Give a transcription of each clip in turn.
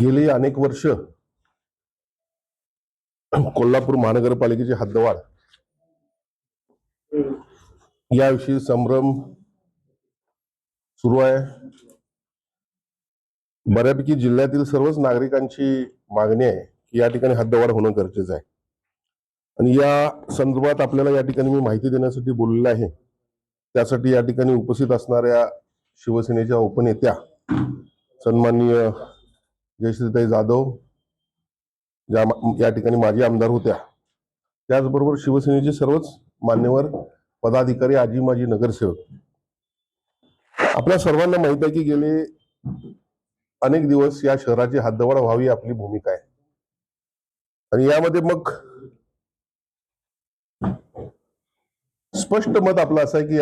गेली अनेक वर्ष कोल्हापूर महानगरपालिकेची हद्दवाढ याविषयी संभ्रम सुरू आहे. बऱ्यापैकी जिल्ह्यातील सर्वच नागरिकांची मागणी आहे की या ठिकाणी हद्दवाढ होणं गरजेचं आहे. आणि या संदर्भात आपल्याला या ठिकाणी मी माहिती देण्यासाठी बोललेलं आहे. त्यासाठी या ठिकाणी उपस्थित असणाऱ्या शिवसेनेच्या उपनेत्या सन्माननीय जयश्रीताई जाधव ज्या या ठिकाणी माजी आमदार होत्या. त्याचबरोबर शिवसेनेचे सर्वच मान्यवर पदाधिकारी आजी माजी नगरसेवक. आपल्या सर्वांना माहीत आहे की गेले अनेक दिवस या शहराची हद्दवाढ व्हावी आपली भूमिका आहे. आणि यामध्ये मग स्पष्ट मत आपलं असं आहे की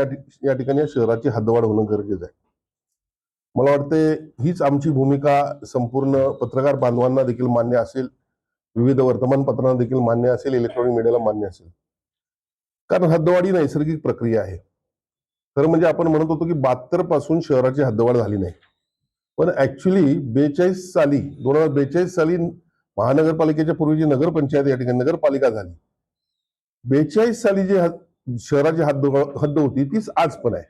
या ठिकाणी या शहराची हातदवाड होणं गरजेचं आहे. मला वाटते हीच आमची भूमिका संपूर्ण पत्रकार बांधवांना देखील मान्य असेल. विविध वर्तमानपत्रांना देखील मान्य असेल. इलेक्ट्रॉनिक मीडियाला मान्य असेल. कारण हद्दवाढी नैसर्गिक प्रक्रिया आहे. खरं म्हणजे आपण म्हणत होतो की बहात्तरपासून शहराची हद्दवाढ झाली नाही. पण ऍक्च्युली बेचाळीस साली दोन हजार बेचाळीस साली महानगरपालिकेच्या पूर्वीची नगरपंचायत या ठिकाणी नगरपालिका झाली. बेचाळीस साली जी शहराची हद्द हद्द होती तीच आज पण आहे.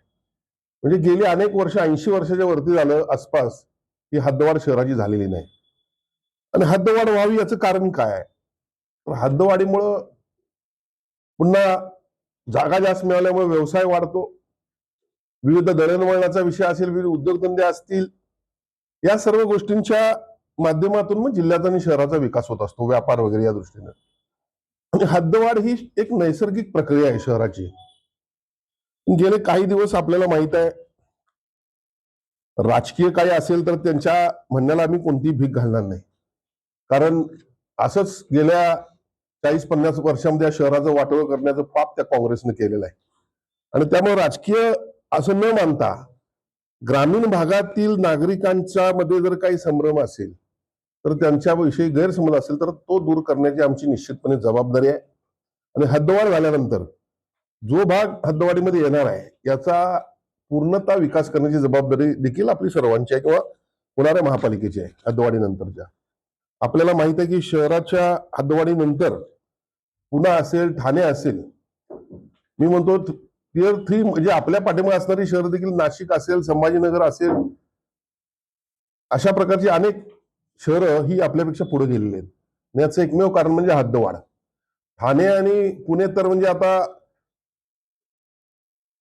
म्हणजे गेली अनेक वर्ष ऐंशी वर्षाच्या वरती झालं आसपास ही हद्दवाढ शहराची झालेली नाही. आणि हद्दवाढ व्हावी याचं कारण काय आहे? तर हद्दवाढीमुळं पुन्हा जागा जास्त मिळाल्यामुळे व्यवसाय वाढतो. विविध दळणवळणाचा विषय असेल विविध उद्योगधंदे असतील या सर्व गोष्टींच्या माध्यमातून मग जिल्ह्याचा आणि शहराचा विकास होत असतो व्यापार वगैरे या दृष्टीने. आणि हद्दवाढ ही एक नैसर्गिक प्रक्रिया आहे शहराची. गेले काही दिवस आपल्याला माहीत आहे राजकीय काही असेल तर त्यांच्या म्हणण्याला आम्ही कोणतीही भीक घालणार नाही. कारण असंच गेल्या चाळीस पन्नास वर्षामध्ये या शहराचं वाटोळं करण्याचं पाप त्या काँग्रेसने केलेलं आहे. आणि त्यामुळे राजकीय असं न मानता ग्रामीण भागातील नागरिकांच्या मध्ये जर काही संभ्रम असेल तर त्यांच्याविषयी गैरसमज असेल तर तो दूर करण्याची आमची निश्चितपणे जबाबदारी आहे. आणि हद्दवाढ झाल्यानंतर जो भाग हद्दवाडीमध्ये येणार आहे याचा पूर्णतः विकास करण्याची जबाबदारी देखील आपली सर्वांची आहे किंवा होणाऱ्या महापालिकेची आहे हद्दवाडीनंतरच्या आपल्याला माहीत आहे की शहराच्या हद्दवाडीनंतर पुणे असेल ठाणे असेल मी म्हणतो टिअर थ्री म्हणजे आपल्या पाठीमागे असणारी शहर देखील नाशिक असेल संभाजीनगर असेल अशा प्रकारची अनेक शहरं ही आपल्यापेक्षा पुढे गेलेली आहेत. याचं एकमेव कारण म्हणजे हद्दवाढ. ठाणे आणि पुणे तर म्हणजे आता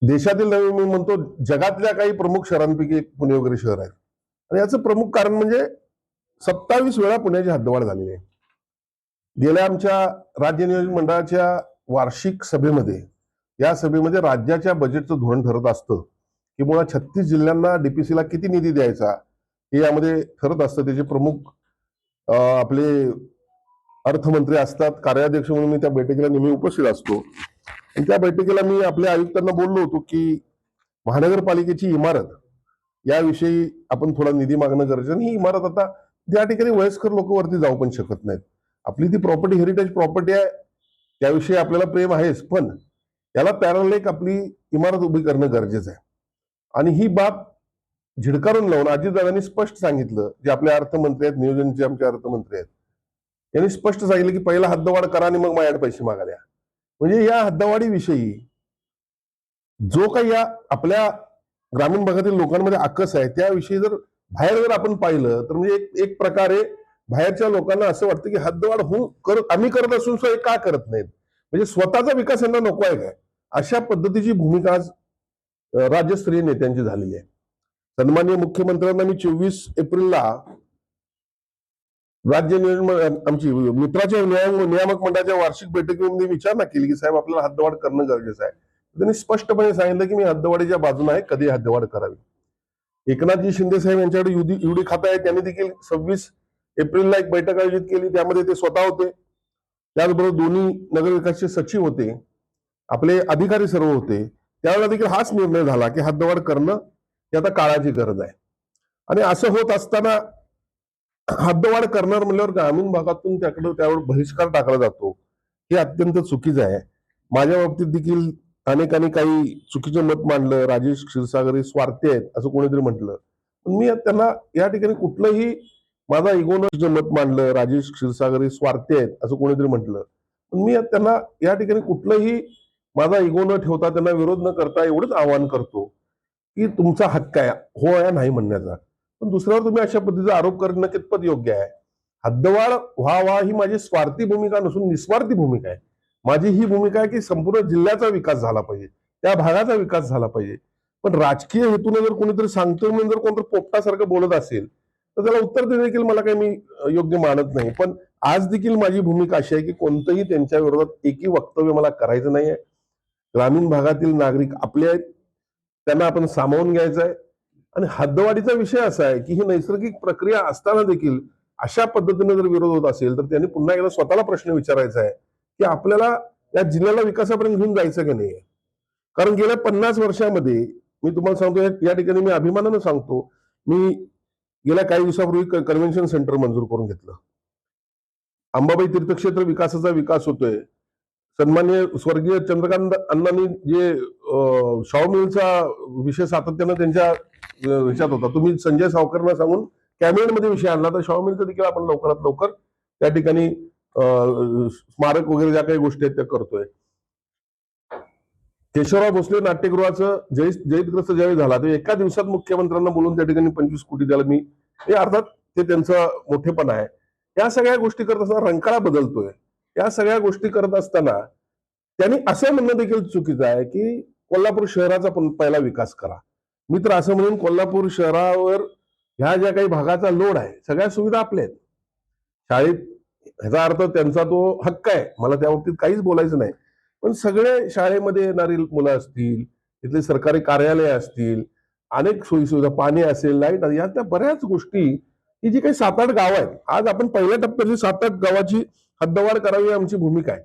देशातील नवीन मी म्हणतो जगातल्या काही प्रमुख शहरांपैकी एक पुणे वगैरे शहर आहे. आणि याचं प्रमुख कारण म्हणजे सत्तावीस वेळा पुण्याची हद्दवाढ झालेली आहे. गेल्या आमच्या राज्य नियोजन मंडळाच्या वार्षिक सभेमध्ये या सभेमध्ये राज्याच्या बजेटचं धोरण ठरत असतं की मुळात छत्तीस जिल्ह्यांना डीपीसीला किती निधी द्यायचा हे यामध्ये ठरत असतं. त्याचे प्रमुख आपले अर्थमंत्री असतात कार्याध्यक्ष म्हणून मी त्या बैठकीला नेहमी उपस्थित असतो. आणि त्या बैठकीला मी आपल्या आयुक्तांना बोललो होतो की महानगरपालिकेची इमारत याविषयी आपण थोडा निधी मागणं गरजेचं आणि ही इमारत आता त्या ठिकाणी वयस्कर लोक वरती जाऊ पण शकत नाहीत. आपली ती प्रॉपर्टी हेरिटेज प्रॉपर्टी आहे त्याविषयी आपल्याला प्रेम आहेच पण याला पॅरल एक आपली इमारत उभी करणं गरजेचं आहे. आणि ही बाब झिडकारून लावून अजितदादांनी स्पष्ट सांगितलं जे आपले अर्थमंत्री आहेत नियोजनचे आमचे अर्थमंत्री आहेत. यांनी स्पष्ट सांगितलं की पहिला हद्दवाढ करा आणि मग माझ्याकडे पैसे मागायला म्हणजे या हद्दवाढीविषयी जो काही या आपल्या ग्रामीण भागातील लोकांमध्ये आकस आहे त्याविषयी जर बाहेर जर आपण पाहिलं तर म्हणजे एक एक प्रकारे बाहेरच्या लोकांना असं वाटतं की हद्दवाढ होऊ करत आम्ही करत असून सुद्धा हे का करत नाहीत? म्हणजे स्वतःचा विकास यांना नको आहे काय? अशा पद्धतीची भूमिका आज राज्यस्तरीय नेत्यांची झालेली आहे. सन्माननीय मुख्यमंत्र्यांना मी चोवीस एप्रिलला राज्य नियोजन आमची मित्राच्या नियाम- नियामक मंडळाच्या वार्षिक बैठकीमध्ये विचारणा केली की साहेब आपल्याला हद्दवाढ करणं गरजेचं आहे. त्यांनी स्पष्टपणे सांगितलं की मी हद्दवाढीच्या बाजूने आहे कधी हद्दवाढ करावी. एकनाथजी शिंदे साहेब यांच्याकडे युडी युडी खातं आहे त्यांनी देखील सव्वीस एप्रिलला एक बैठक आयोजित केली. त्यामध्ये ते स्वतः होते. त्याचबरोबर दोन्ही नगरविकासचे सचिव होते. आपले अधिकारी सर्व होते. त्यावेळेला देखील हाच निर्णय झाला की हद्दवाढ करणं ही आता काळाची गरज आहे. आणि असं होत असताना हद्दवाढ करणार म्हणल्यावर ग्रामीण भागातून त्याकडे त्यावर बहिष्कार टाकला जातो. हे अत्यंत चुकीचं आहे. माझ्या बाबतीत देखील अनेकांनी काही चुकीचं मत मांडलं. राजेश क्षीरसागरी स्वार्थी आहेत असं कोणीतरी म्हटलं. पण मी त्यांना या ठिकाणी कुठलंही माझा इगोनचं मत मांडलं. राजेश क्षीरसागरी स्वार्थी आहेत असं कोणीतरी म्हटलं. पण मी त्यांना या ठिकाणी कुठलंही माझा इगो न ठेवता त्यांना विरोध न करता एवढंच आवाहन करतो की तुमचा हक्क आहे. हो या नाही म्हणण्याचा. पण दुसऱ्यावर तुम्ही अशा पद्धतीचा आरोप करणं कितपत योग्य आहे. हद्दवाळ व्हा व्हा ही माझी स्वार्थी भूमिका नसून निस्वार्थी भूमिका आहे. माझी ही भूमिका आहे की संपूर्ण जिल्ह्याचा विकास झाला पाहिजे त्या भागाचा विकास झाला पाहिजे. पण राजकीय हेतूने जर कोणीतरी सांगतो म्हणून जर कोणतरी पोपटासारखं बोलत असेल तर त्याला उत्तर देणे देखील मला काही मी योग्य मानत नाही. पण आज देखील माझी भूमिका अशी आहे की कोणतंही त्यांच्या विरोधात एकही वक्तव्य मला करायचं नाहीये. ग्रामीण भागातील नागरिक आपले आहेत. त्यांना आपण सामावून घ्यायचं आहे आणि हद्दवाढीचा विषय असा आहे की ही नैसर्गिक प्रक्रिया असताना देखील अशा पद्धतीने जर विरोध होत असेल तर त्यांनी पुन्हा एकदा स्वतःला प्रश्न विचारायचा आहे की आपल्याला या जिल्ह्याला विकासापर्यंत घेऊन जायचं की नाही कारण गेल्या पन्नास वर्षामध्ये मी तुम्हाला सांगतो या- ठिकाणी मी अभिमानानं सांगतो मी गेल्या काही दिवसापूर्वी कन्व्हेन्शन सेंटर मंजूर करून घेतलं. अंबाबाई तीर्थक्षेत्र विकासाचा विकास होतोय. सन्मान्य स्वर्गीय चंद्रकांत अण्णांनी जे अं, शाहू मिलचा विषय सातत्यानं त्यांच्या अं, होता. तुम्ही संजय सावकरना सांगून कॅबिनेटमध्ये विषय आणला तर शाहू देखील आपण लवकरात लवकर त्या ठिकाणी स्मारक वगैरे ज्या काही गोष्टी आहेत त्या करतोय. केशवराव भोसले नाट्यगृहाचं जय जयितग्रस्त ज्यावेळी झाला ते एका दिवसात मुख्यमंत्र्यांना बोलून त्या ठिकाणी पंचवीस कोटी द्यायला मी हे अर्थात ते त्यांचं मोठेपण आहे. या सगळ्या गोष्टी करत असताना रंकाळा बदलतोय. या सगळ्या गोष्टी करत असताना त्यांनी असं म्हणणं देखील चुकीचं आहे की कोल्हापूर शहराचा पण पहिला विकास करा. मी तर असं म्हणून कोल्हापूर शहरावर ह्या ज्या काही भागाचा लोड आहे सगळ्या सुविधा आपल्या आहेत. शाळेत ह्याचा अर्थ त्यांचा तो हक्क आहे. मला त्या बाबतीत काहीच बोलायचं नाही. पण सगळे शाळेमध्ये येणारी मुलं असतील तिथले सरकारी कार्यालय असतील अनेक सोयीसुविधा पाणी असेल लाइट या त्या बऱ्याच गोष्टी ही जी काही सात आठ गाव आहेत आज आपण पहिल्या टप्प्यातली सात आठ गावाची हद्दवाढ करावी आमची भूमिका आहे.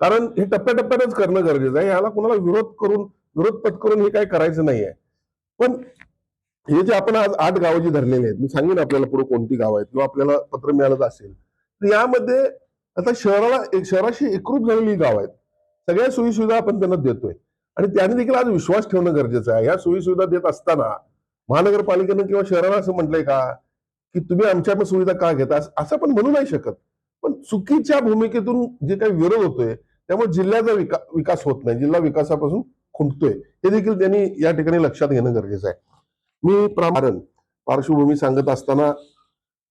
कारण हे टप्प्याटप्प्यातच करणं गरजेचं आहे. ह्याला कुणाला विरोध करून विरोध पत्करून हे काही करायचं नाही आहे पण हे जे आपण आज आठ गावं जी धरलेली आहेत मी सांगेन आपल्याला पुढे कोणती गाव आहेत किंवा आपल्याला पत्र मिळालं असेल तर यामध्ये आता शहराला एक शहराशी एकरूप झालेली गाव आहेत. सगळ्या सोयी सुविधा आपण त्यांना देतोय. आणि त्याने देखील आज विश्वास ठेवणं गरजेचं आहे. या सोयीसुविधा देत असताना महानगरपालिकेनं किंवा शहराला असं म्हटलंय का की तुम्ही आमच्या सुविधा का घेता? असं- असं पण म्हणू नाही शकत. पण चुकीच्या भूमिकेतून जे काही विरोध होतोय त्यामुळे जिल्ह्याचा विका विकास होत नाही. जिल्हा विकासापासून खुंटतोय. हे देखील त्यांनी या ठिकाणी लक्षात घेणं गरजेचं आहे. मी प्रामारण पार्श्वभूमी सांगत असताना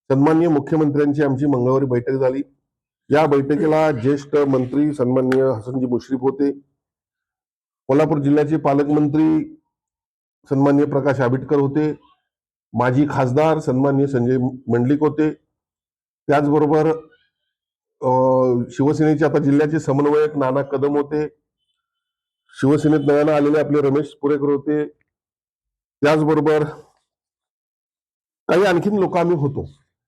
सन्माननीय मुख्यमंत्र्यांची आमची मंगळवारी बैठक झाली. या बैठकीला ज्येष्ठ मंत्री सन्माननीय हसनजी मुश्रीफ होते. कोल्हापूर जिल्ह्याचे पालकमंत्री सन्माननीय प्रकाश आबिटकर होते. माजी खासदार सन्माननीय संजय मंडलिक होते. त्याचबरोबर अं, शिवसेनेचे आता जिल्ह्याचे समन्वयक नाना कदम होते. शिवसेनेत नव्यानं आलेले आपले रमेश पुरेकर होते. त्याचबरोबर काही आणखीन लोक आम्ही होतो.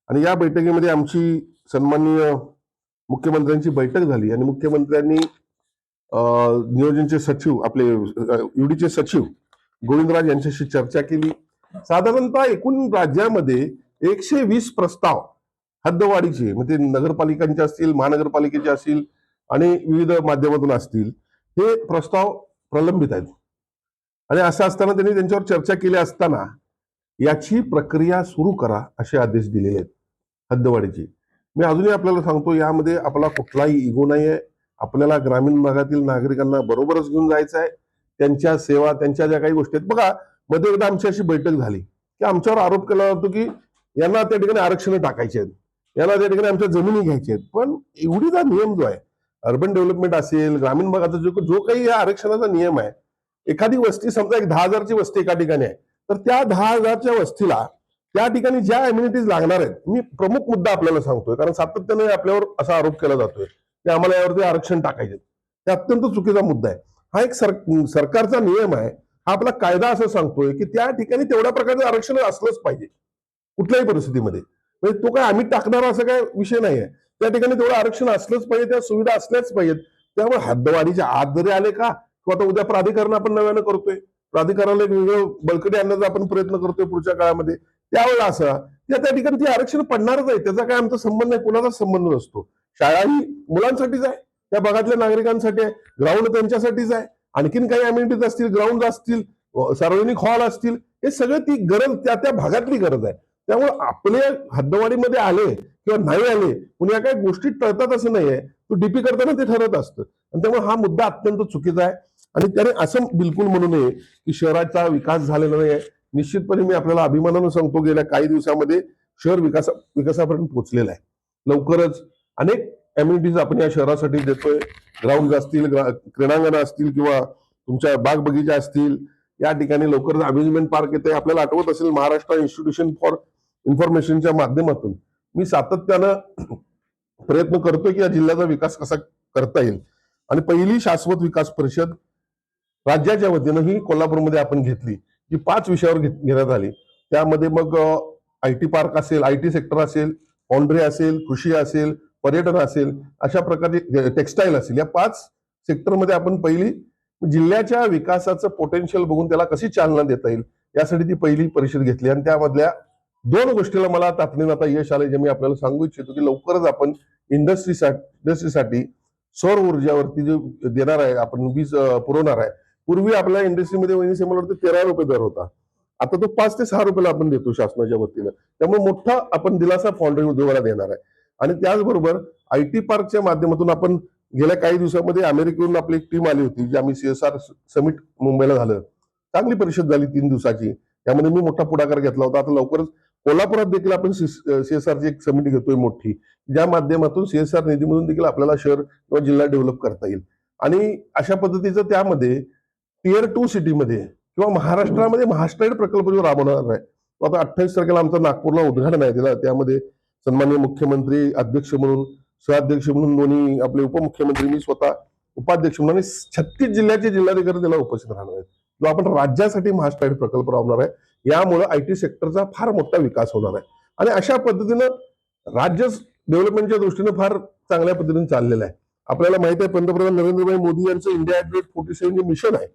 आणि या बैठकीमध्ये आमची सन्माननीय मुख्यमंत्र्यांची बैठक झाली. आणि मुख्यमंत्र्यांनी नियोजनचे सचिव आपले युडीचे सचिव गोविंदराज यांच्याशी चर्चा केली. साधारणतः एकूण राज्यामध्ये एकशे वीस प्रस्ताव हद्दवाढीचे म्हणजे नगरपालिकांचे असतील महानगरपालिकेचे असतील आणि विविध माध्यमातून असतील. हे प्रस्ताव प्रलंबित आहेत. आणि असं असताना त्यांनी त्यांच्यावर चर्चा केली असताना याची प्रक्रिया सुरू करा असे आदेश दिलेले आहेत हद्दवाढीची. मी अजूनही आपल्याला सांगतो यामध्ये आपला कुठलाही इगो नाही आहे आपल्याला ग्रामीण भागातील नागरिकांना बरोबरच घेऊन जायचं आहे त्यांच्या सेवा त्यांच्या ज्या काही गोष्टी आहेत. बघा मध्ये एकदा आमची अशी बैठक झाली की आमच्यावर आरोप केला जातो की यांना त्या ठिकाणी आरक्षण टाकायचे आहेत. यांना त्या ठिकाणी आमच्या जमिनी घ्यायच्या आहेत. पण एवढीचा नियम जो आहे अर्बन डेव्हलपमेंट असेल ग्रामीण भागाचा जो जो काही या आरक्षणाचा नियम आहे एखादी वस्ती समजा एक दहा हजारची वस्ती एका ठिकाणी आहे तर त्या दहा हजारच्या वस्तीला त्या ठिकाणी ज्या इम्युनिटीज लागणार आहेत मी प्रमुख मुद्दा आपल्याला सांगतोय कारण सातत्याने आपल्यावर असा आरोप केला जातोय की आम्हाला यावरती आरक्षण टाकायचे ते अत्यंत चुकीचा मुद्दा आहे. हा एक सर सरकारचा नियम आहे हा आपला कायदा असं सांगतोय की त्या ठिकाणी तेवढ्या प्रकारचं आरक्षण असलंच पाहिजे कुठल्याही परिस्थितीमध्ये. म्हणजे तो काय आम्ही टाकणार असा काय विषय नाही आहे त्या ठिकाणी तेवढं आरक्षण असलंच पाहिजे त्या सुविधा असल्याच पाहिजेत. त्यामुळे हद्दवाढीच्या आत जरी आले का किंवा आता उद्या प्राधिकरण आपण नव्यानं करतोय. प्राधिकरणाला एक वेगळं बळकटी आणण्याचा आपण प्रयत्न करतोय पुढच्या काळामध्ये. त्यावेळेला असं त्या त्या ठिकाणी ते आरक्षण पडणारच आहे. त्याचा काय आमचा संबंध नाही कुणाचा संबंध नसतो. शाळा ही मुलांसाठीच आहे त्या भागातल्या नागरिकांसाठी आहे ग्राउंड त्यांच्यासाठीच आहे. आणखीन काही अम्युनिटीज असतील ग्राउंड असतील सार्वजनिक हॉल असतील हे सगळं ती गरज त्या त्या भागातली गरज आहे. त्यामुळे आपले हद्दवाडीमध्ये आले किंवा नाही आले पण या काही गोष्टी टळतात असं नाहीये. तो डीपी करताना ते ठरत असतं. आणि त्यामुळे हा मुद्दा अत्यंत चुकीचा आहे. आणि त्याने असं बिलकुल म्हणू नये की शहराचा विकास झालेला नाही आहे निश्चितपणे मी आपल्याला अभिमानानं सांगतो गेल्या काही दिवसामध्ये शहर विकासा विकासापर्यंत पोहोचलेलं आहे. लवकरच अनेक अम्युनिटीज आपण या शहरासाठी देतोय. ग्राउंड असतील क्रीडांगण क्रीडांगणं असतील किंवा तुमच्या बाग बगीचा असतील. या ठिकाणी लवकरच अम्युजमेंट पार्क येते. आपल्याला आठवत असेल महाराष्ट्र इन्स्टिट्यूशन फॉर इन्फॉर्मेशनच्या माध्यमातून मी सातत्यानं प्रयत्न करतोय की या जिल्ह्याचा विकास कसा करता येईल. आणि पहिली शाश्वत विकास परिषद राज्याच्या वतीनं ही कोल्हापूरमध्ये आपण घेतली जी पाच विषयावर घेत- घेण्यात आली. त्यामध्ये मग आय टी पार्क असेल आय टी सेक्टर असेल पॉन्ड्री असेल कृषी असेल पर्यटन असेल अशा प्रकारे टेक्स्टाईल असेल या पाच सेक्टरमध्ये आपण पहिली जिल्ह्याच्या विकासाचं पोटेन्शियल बघून त्याला कशी चालना देता येईल यासाठी ती पहिली परिषद घेतली. आणि त्यामधल्या दोन गोष्टीला मला तातडीनं आता यश आले जे मी आपल्याला सांगू इच्छितो की लवकरच आपण इंडस्ट्रीसाठी इंडस्ट्रीसाठी सौर ऊर्जावरती जे देणार आहे आपण वीज पुरवणार आहे. पूर्वी आपल्या इंडस्ट्रीमध्ये वहिनी वाटतं तेरा रुपये दर होता. आता तो पाच ते सहा रुपयाला आपण देतो शासनाच्या वतीनं. त्यामुळे मोठा आपण दिलासा फाउंड्री उद्योगाला देणार आहे. आणि त्याचबरोबर आय टी पार्कच्या माध्यमातून आपण गेल्या काही दिवसामध्ये अमेरिकेवरून आपली एक टीम आली होती जी आम्ही सीएसआर समिट मुंबईला झालं. चांगली परिषद झाली तीन दिवसाची. त्यामध्ये मी मोठा पुढाकार घेतला होता. आता लवकरच कोल्हापुरात देखील आपण सीएसआरची एक समिती घेतोय मोठी. ज्या माध्यमातून सीएसआर निधीमधून देखील आपल्याला शहर किंवा जिल्हा डेव्हलप करता येईल. आणि अशा पद्धतीचं त्यामध्ये टिअर टू सिटीमध्ये किंवा महाराष्ट्रामध्ये महास्ट्राईड प्रकल्प जो राबवणार आहे तो आता अठ्ठावीस तारखेला आमचा नागपूरला उद्घाटन आहे. त्याला त्यामध्ये सन्माननीय मुख्यमंत्री अध्यक्ष म्हणून सहअध्यक्ष म्हणून दोन्ही आपले उपमुख्यमंत्री मी स्वतः उपाध्यक्ष म्हणून आणि छत्तीस जिल्ह्याचे जिल्हाधिकारी त्याला उपस्थित राहणार आहेत. जो आपण राज्यासाठी महास्ट्राईड प्रकल्प राबवणार आहे यामुळे आय टी सेक्टरचा फार मोठा विकास होणार आहे. आणि अशा पद्धतीनं राज्य डेव्हलपमेंटच्या दृष्टीनं फार चांगल्या पद्धतीने चाललेलं आहे. आपल्याला माहीत आहे पंतप्रधान नरेंद्रभाई मोदी यांचं इंडिया ऍट फोर्टी सेव्हन जे मिशन आहे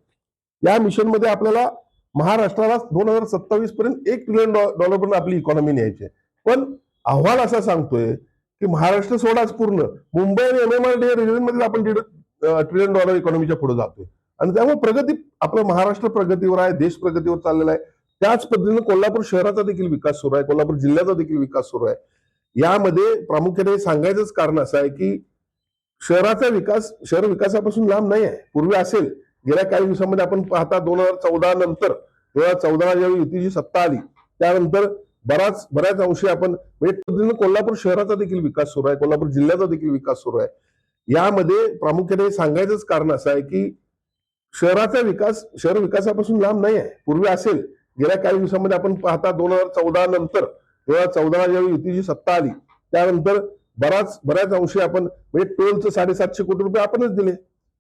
या मिशनमध्ये आपल्याला महाराष्ट्राला दोन हजार सत्तावीस पर्यंत एक ट्रिलियन डॉलर पर्यंत आपली इकॉनॉमी न्यायची आहे. पण अहवाल असा सांगतोय की महाराष्ट्र सोडाच पूर्ण. मुंबई आणि एम एम आर डी रिजनमध्ये आपण दीड ट्रिलियन डॉलर इकॉनॉमीच्या पुढे जातोय. आणि त्यामुळे प्रगती आपलं महाराष्ट्र प्रगतीवर आहे देश प्रगतीवर चाललेला आहे. त्याच पद्धतीने कोल्हापूर शहराचा देखील विकास सुरू आहे कोल्हापूर जिल्ह्याचा देखील विकास सुरू आहे. यामध्ये प्रामुख्याने सांगायचंच कारण असं आहे की शहराचा विकास शहर विकासापासून लांब नाही आहे. पूर्वी असेल गेल्या काही दिवसांमध्ये आपण पाहता दोन हजार चौदा नंतर दोन हजार चौदा ज्यावेळी युतीची सत्ता आली त्यानंतर बराच बऱ्याच अंशी आपण म्हणजे पद्धतीने कोल्हापूर शहराचा देखील विकास सुरू आहे कोल्हापूर जिल्ह्याचा देखील विकास सुरू आहे. यामध्ये प्रामुख्याने सांगायचंच कारण असं आहे की शहराचा विकास शहर विकासापासून लांब नाही आहे. पूर्वी असेल गेल्या काही दिवसांमध्ये आपण पाहता दोन हजार चौदा नंतर दोन हजार चौदा ज्यावेळी युतीची सत्ता आली त्यानंतर बराच बऱ्याच अंशी आपण म्हणजे टोलचं साडेसातशे कोटी रुपये आपणच दिले.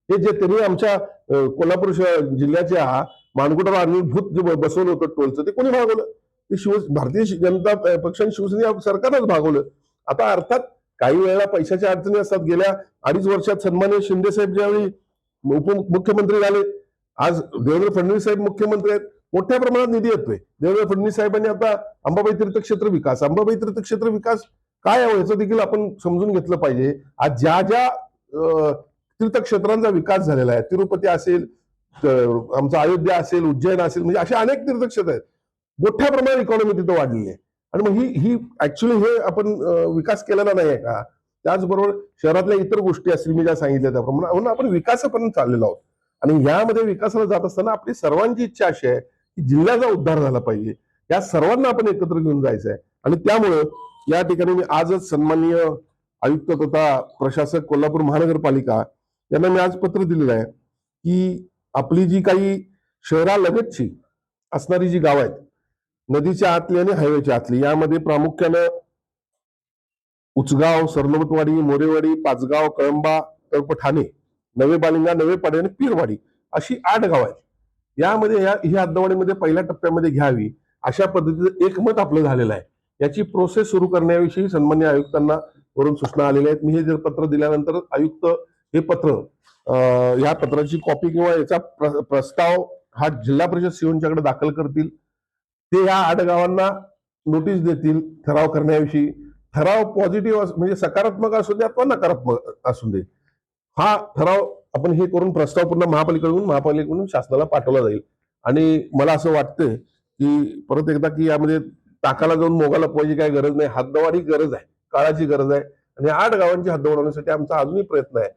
हे जे त्यांनी आमच्या कोल्हापूर शहर जिल्ह्याच्या मानकुटाला भूत जे बसवलं होतं टोलचं ते कोणी भागवलं? ते शिव भारतीय जनता पक्ष आणि शिवसेना सरकारनंच भागवलं. आता अर्थात काही वेळेला पैशाच्या अडचणी असतात. गेल्या अडीच वर्षात सन्मान्य शिंदे साहेब ज्यावेळी उपमुख्यमंत्री झाले आज देवेंद्र फडणवीस साहेब मुख्यमंत्री आहेत. मोठ्या प्रमाणात निधी येतोय. देवेंद्र फडणवीस साहेबांनी आता अंबाबाई तीर्थक्षेत्र विकास अंबाबाई तीर्थक्षेत्र विकास काय आहे याचं देखील आपण समजून घेतलं पाहिजे. आज ज्या ज्या तीर्थक्षेत्रांचा विकास झालेला आहे तिरुपती असेल आमचं अयोध्या असेल उज्जैन असेल म्हणजे असे अनेक तीर्थक्षेत्र आहेत. मोठ्या प्रमाणात इकॉनॉमी तिथं वाढलेली आहे. आणि मग ही ही ऍक्च्युली हे आपण विकास केलेला नाही आहे का? त्याचबरोबर शहरातल्या इतर गोष्टी असतील मी ज्या सांगितल्या त्याप्रमाणे म्हणून आपण विकासापर्यंत चाललेलो आहोत. आणि यामध्ये विकासाला जात असताना आपली सर्वांची इच्छा अशी आहे की जिल्ह्याचा उद्धार झाला पाहिजे. या सर्वांना आपण एकत्र घेऊन जायचं आहे आणि त्यामुळं या ठिकाणी मी आजच सन्माननीय आयुक्त तथा प्रशासक कोल्हापूर महानगरपालिका यांना मी आज पत्र दिलेलं आहे की आपली जी काही शहरालगतची असणारी जी गाव आहेत नदीच्या आतली आणि हायवेच्या आतली यामध्ये प्रामुख्यानं उचगाव सरनोबतवाडी मोरेवाडी पाचगाव कळंबा तर्फ ठाणे नवे बालिंगा नवे पाडे आणि पीरवाडी अशी आठ गाव आहेत. यामध्ये या ही हद्दवाडीमध्ये पहिल्या टप्प्यामध्ये घ्यावी अशा पद्धतीचं एकमत आपलं झालेलं आहे. याची प्रोसेस सुरू करण्याविषयी सन्मान्य आयुक्तांना वरून सूचना आलेल्या आहेत. मी हे जर पत्र दिल्यानंतर आयुक्त हे पत्र या पत्राची कॉपी किंवा याचा प्रस्ताव हा जिल्हा परिषद सीओंच्याकडे दाखल करतील. ते या आठ गावांना नोटीस देतील ठराव करण्याविषयी. ठराव पॉझिटिव्ह म्हणजे सकारात्मक असू दे अथवा नकारात्मक असू दे. हा ठराव आपण हे करून प्रस्ताव पुन्हा महापालिकेकडून महापालिकेकडून शासनाला पाठवला जाईल. आणि मला असं वाटतं की परत एकदा की यामध्ये टाकाला जाऊन मोगाला पोहायची काय गरज नाही. हद्दवाढ ही गरज आहे. काळाची गरज आहे. आणि आठ गावांची हद्द वाढवण्यासाठी आमचा अजूनही प्रयत्न आहे.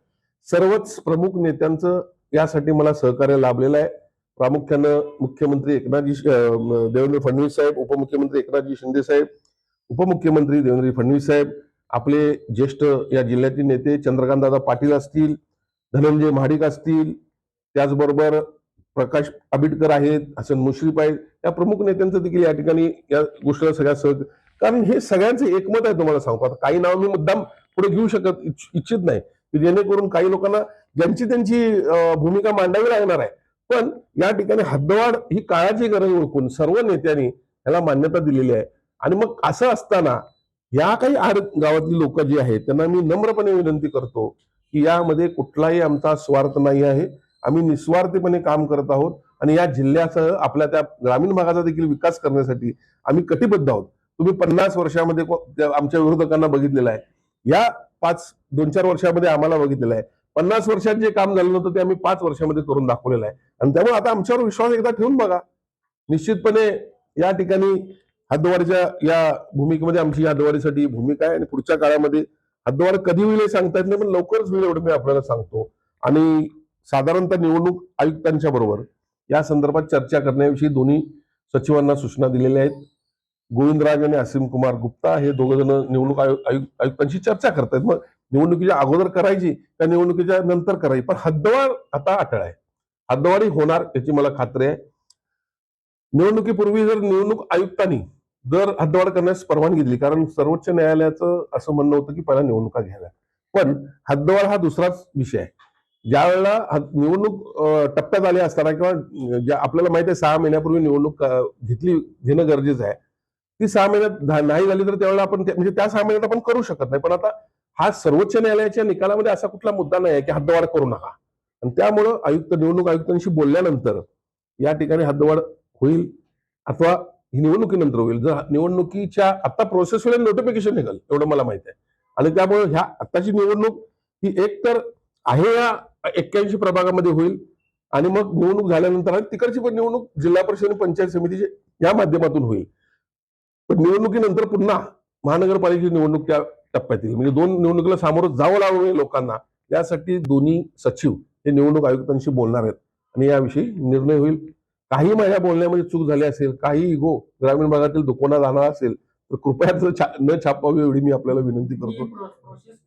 सर्वच प्रमुख नेत्यांचं यासाठी मला सहकार्य लाभलेलं आहे. प्रामुख्यानं मुख्यमंत्री एकनाथजी देवेंद्र फडणवीस साहेब उपमुख्यमंत्री एकनाथजी शिंदे साहेब उपमुख्यमंत्री देवेंद्र फडणवीस साहेब आपले ज्येष्ठ या जिल्ह्यातील नेते चंद्रकांतदादा पाटील असतील धनंजय महाडिक असतील त्याचबरोबर प्रकाश आंबेडकर आहेत हसन मुश्रीफ आहेत या प्रमुख नेत्यांचं देखील या ठिकाणी या गोष्टीला सगळ्या सहज कारण हे सगळ्यांचं एकमत आहे तुम्हाला सांगतो. आता काही नाव मी मुद्दाम पुढे घेऊ शकत इच्छित नाही. की जेणेकरून काही लोकांना ज्यांची त्यांची भूमिका मांडावी लागणार आहे. पण या ठिकाणी हद्दवाढ ही काळाची गरज ओळखून सर्व नेत्यांनी याला मान्यता दिलेली आहे. आणि मग असं असताना या काही आड गावातली लोक जी आहेत त्यांना मी नम्रपणे विनंती करतो की यामध्ये कुठलाही आमचा स्वार्थ नाही आहे. आम्ही निस्वार्थीपणे काम करत आहोत आणि या जिल्ह्यासह आपल्या त्या ग्रामीण भागाचा देखील विकास करण्यासाठी आम्ही कटिबद्ध आहोत. तुम्ही पन्नास वर्षामध्ये आमच्या विरोधकांना बघितलेलं आहे. या पाच दोन चार वर्षामध्ये आम्हाला बघितलेलं आहे. पन्नास वर्षात जे काम झालं होतं ते आम्ही पाच वर्षामध्ये करून दाखवलेलं आहे. आणि त्यामुळे आता आमच्यावर विश्वास एकदा ठेवून बघा. निश्चितपणे या ठिकाणी हद्दवाढीच्या या भूमिकेमध्ये आमची या हद्दवाढीसाठी भूमिका आहे आणि पुढच्या काळामध्ये हद्दवाढ कधी होईल हे सांगता येत नाही पण लवकरच होईल एवढं मी आपल्याला सांगतो. आणि साधारणतः निवडणूक आयुक्तांच्या बरोबर या संदर्भात चर्चा करण्याविषयी दोन्ही सचिवांना सूचना दिलेल्या आहेत. गोविंदराज आणि असीम कुमार गुप्ता हे दोघ जण निवडणूक आयु- आयु- आयुक्तांशी चर्चा करतायत. मग निवडणुकीच्या अगोदर करायची त्या निवडणुकीच्या नंतर करायची? पण हद्दवाढ आता अटळ आहे. हद्दवाढी होणार याची मला खात्री आहे. निवडणुकीपूर्वी जर निवडणूक आयुक्तांनी दर हद्दवाढ करण्यास परवानगी दिली. कारण सर्वोच्च न्यायालयाचं असं म्हणणं होतं की पहिला निवडणुका घ्याव्या पण हद्दवाढ हा दुसराच विषय आहे. ज्या वेळेला निवडणूक टप्प्यात आली असताना किंवा ज्या आपल्याला माहिती आहे सहा महिन्यापूर्वी निवडणूक घेतली घेणं गरजेचं आहे. ती सहा महिन्यात नाही झाली तर त्यावेळेला आपण म्हणजे त्या सहा महिन्यात आपण करू शकत नाही. पण आता हा सर्वोच्च न्यायालयाच्या निकालामध्ये असा कुठला मुद्दा नाही आहे की हद्दवाढ करू नका. आणि त्यामुळं आयुक्त निवडणूक आयुक्तांशी बोलल्यानंतर या ठिकाणी हद्दवाढ होईल अथवा ही निवडणुकीनंतर होईल. जर निवडणुकीच्या आता प्रोसेस होईल नोटिफिकेशन निघाल एवढं मला माहिती आहे. आणि त्यामुळे ह्या आत्ताची निवडणूक ही एक तर आहे या एक्क्याऐंशी प्रभागामध्ये होईल. आणि मग निवडणूक झाल्यानंतर आणि तिकडची पण निवडणूक जिल्हा परिषद आणि पंचायत समितीची या माध्यमातून होईल. पण निवडणुकीनंतर पुन्हा महानगरपालिकेची निवडणूक त्या टप्प्यात येईल. म्हणजे दोन निवडणुकीला सामोरं जावं लागू लोकांना. यासाठी दोन्ही सचिव हे निवडणूक आयुक्तांशी बोलणार आहेत. आणि याविषयी निर्णय होईल. काही माझ्या बोलण्यामध्ये चूक झाली असेल काही इगो ग्रामीण भागातील दुकोना जाणार असेल तर कृपया छा- न छापावी एवढी मी आपल्याला विनंती करतो. प्रोसेस